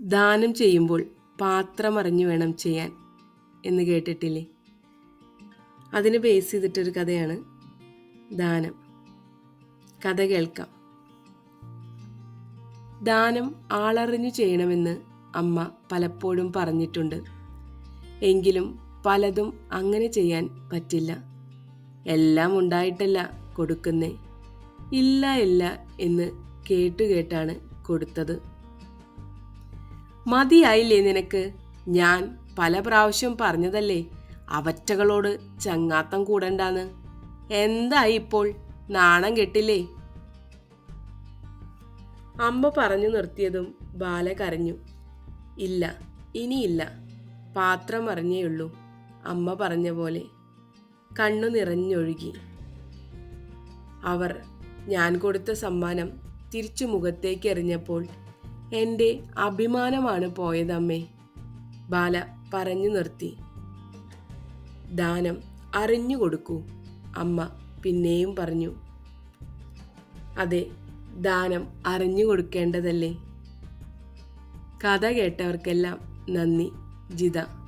ദാനം ചെയ്യുമ്പോൾ പാത്രമറിഞ്ഞു വേണം ചെയ്യാൻ എന്ന് കേട്ടിട്ടില്ലേ? അതിന് ബേസ് ചെയ്തിട്ടൊരു കഥയാണ് ദാനം. കഥ കേൾക്കാം. ദാനം ആളറിഞ്ഞു ചെയ്യണമെന്ന് അമ്മ പലപ്പോഴും പറഞ്ഞിട്ടുണ്ട്. എങ്കിലും പലതും അങ്ങനെ ചെയ്യാൻ പറ്റില്ല. എല്ലാം ഉണ്ടായിട്ടല്ല കൊടുക്കുന്നേ. ഇല്ല ഇല്ല എന്ന് കേട്ടുകേട്ടാണ് കൊടുത്തത്. മതിയായില്ലേ നിനക്ക്? ഞാൻ പല പ്രാവശ്യം പറഞ്ഞതല്ലേ അവറ്റകളോട് ചങ്ങാത്തം കൂടണ്ടാന്ന്. എന്തായി ഇപ്പോൾ? നാണം കെട്ടില്ലേ? അമ്മ പറഞ്ഞു നിർത്തിയതും ബാല കരഞ്ഞു. ഇല്ല ഇനിയില്ല. പാത്രം അറിഞ്ഞേയുള്ളൂ അമ്മ പറഞ്ഞ പോലെ. കണ്ണു നിറഞ്ഞൊഴുകി. അവർ ഞാൻ കൊടുത്ത സമ്മാനം തിരിച്ചു മുഖത്തേക്ക് എറിഞ്ഞപ്പോൾ എന്റെ അഭിമാനമാണ് പോയതമ്മേ. ബാല പറഞ്ഞു നിർത്തി. ദാനം അറിഞ്ഞു കൊടുക്കൂ അമ്മ പിന്നെയും പറഞ്ഞു. അതെ ദാനം അറിഞ്ഞു കൊടുക്കേണ്ടതല്ലേ? കഥ കേട്ടവർക്കെല്ലാം നന്ദി ജിത.